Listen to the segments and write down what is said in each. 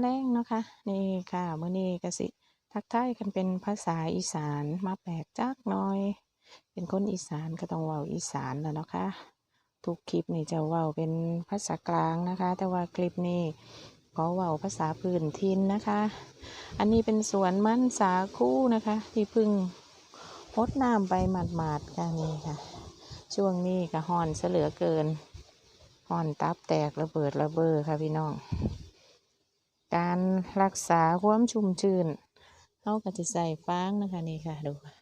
แรงเนาะคะนี่ค่ะเมื่อนี้กสิ ทักทายกันเป็นภาษาอีสานมาแปลกจักน่อย เป็นคนอีสานก็ต้องเว้าอีสานแล้วเนาะคะทุกคลิปนี่จะเว้าเป็นภาษากลางนะคะ แต่ว่าคลิปนี้ขอเว้าภาษาพื้นถิ่นนะคะ อันนี้เป็นสวนมันสาคู่นะคะ ที่พึ่งพดน้ำไปหมาดๆกันนี่ค่ะ ช่วงนี้ก็ห่อนเสือเกินห่อนตับแตกระเบิดระเบ้อค่ะพี่น้อง การรักษาความชุ่มชื้นเขาก็จะใส่ฟางนะคะนี่ค่ะดูค่ะ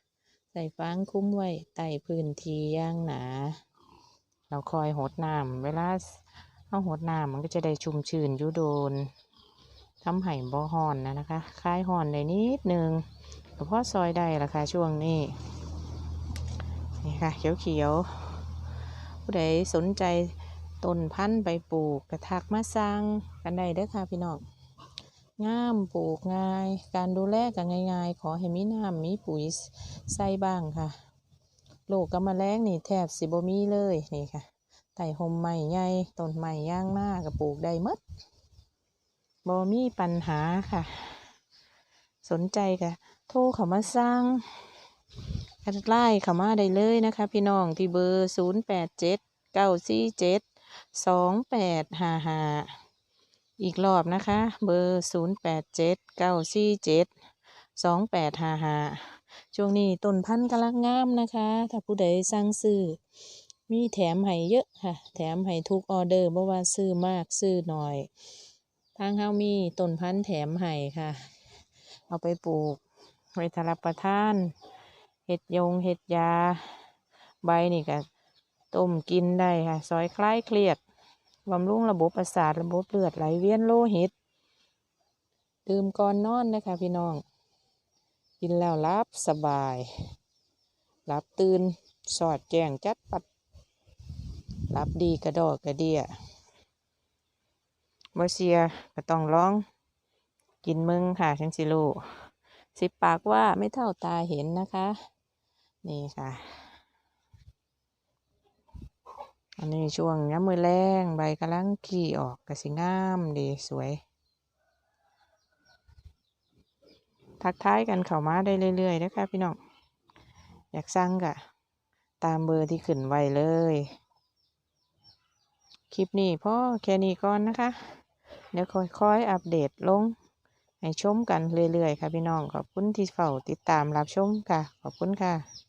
ใส่ฟางคุ้มไว้ใต้พื้นที่ย่างหนา เราคอยหดน้ำเวลาเอาหดน้ำมันก็จะได้ชุ่มชื้นยูโดนทำให้บ่ห่อนนะนะคะคลายห่อนได้นิดนึงแต่พอซอยได้ละค่ะช่วงนี้นี่ค่ะเขียวๆผู้ใดสนใจต้นพันธุ์ไปปลูกกระทักมาสร้างกันได้เด้อค่ะพี่น้อง งามปลูกง่าย การดูแลก็ง่าย ๆ ขอให้มีน้ำมีปุ๋ยใส่บ้างค่ะโรคกำมะแรงนี่แทบสิบ่มีเลยนี่ค่ะไต่หมใหม่ใหญ่ต้นใหม่ย่างหน้าก็ปลูกได้มดบ่มีปัญหาค่ะ สนใจก็โทรเข้ามาสร้างกันไล่เข้ามาได้เลยนะคะ พี่น้องที่เบอร์ศูนย์แปดเจ็ดเก้าสี่เจ็ดส อีกรอบนะคะ เบอร์ศูนย์แปดเจ็ดเก้าสี่เจ็ดสองแปดห้าห้าช่วงนี้ต้นพันธุ์กำลังงามนะคะ ถ้าผู้ใดสั่งซื้อมีแถมให้เยอะค่ะ แถมให้ทุกออเดอร์บ่ว่าซื้อมากซื้อหน่อย ทางเฮามีต้นพันธุ์แถมให้ค่ะ เอาไปปลูกไว้ทรับประทาน เห็ดยงเห็ดยา ใบนี่ก็ต้มกินได้ค่ะ ซอยคล้ายเครียด บำรุงระบบประสาทระบบเลือดไหลเวียนโลหิต ดื่มก่อนนอนนะคะพี่น้อง กินแล้วรับสบาย รับตื่น สอดแจ้งจัดปัด รับดีกระดอกกระเดียบเซียก็ต้องร้อง กินมึงค่ะชังสิลูสิบปากว่าไม่เท่าตาเห็นนะคะ นี่ค่ะ อันนี้ช่วงย้ำมือแรงใบกำลังขี่ออกกระสิงามดีสวย ทักทายกันเข้ามาได้เรื่อยๆนะคะพี่น้อง อยากสั่งกะ ตามเบอร์ที่ขึ้นไว้เลย คลิปนี้พ่อแค่นี้ก่อนนะคะ เดี๋ยวค่อยๆอัปเดตลง ให้ชมกันเรื่อยๆ ค่ะพี่น้อง ขอบคุณที่เฝ้าติดตามรับชมค่ะ ขอบคุณค่ะ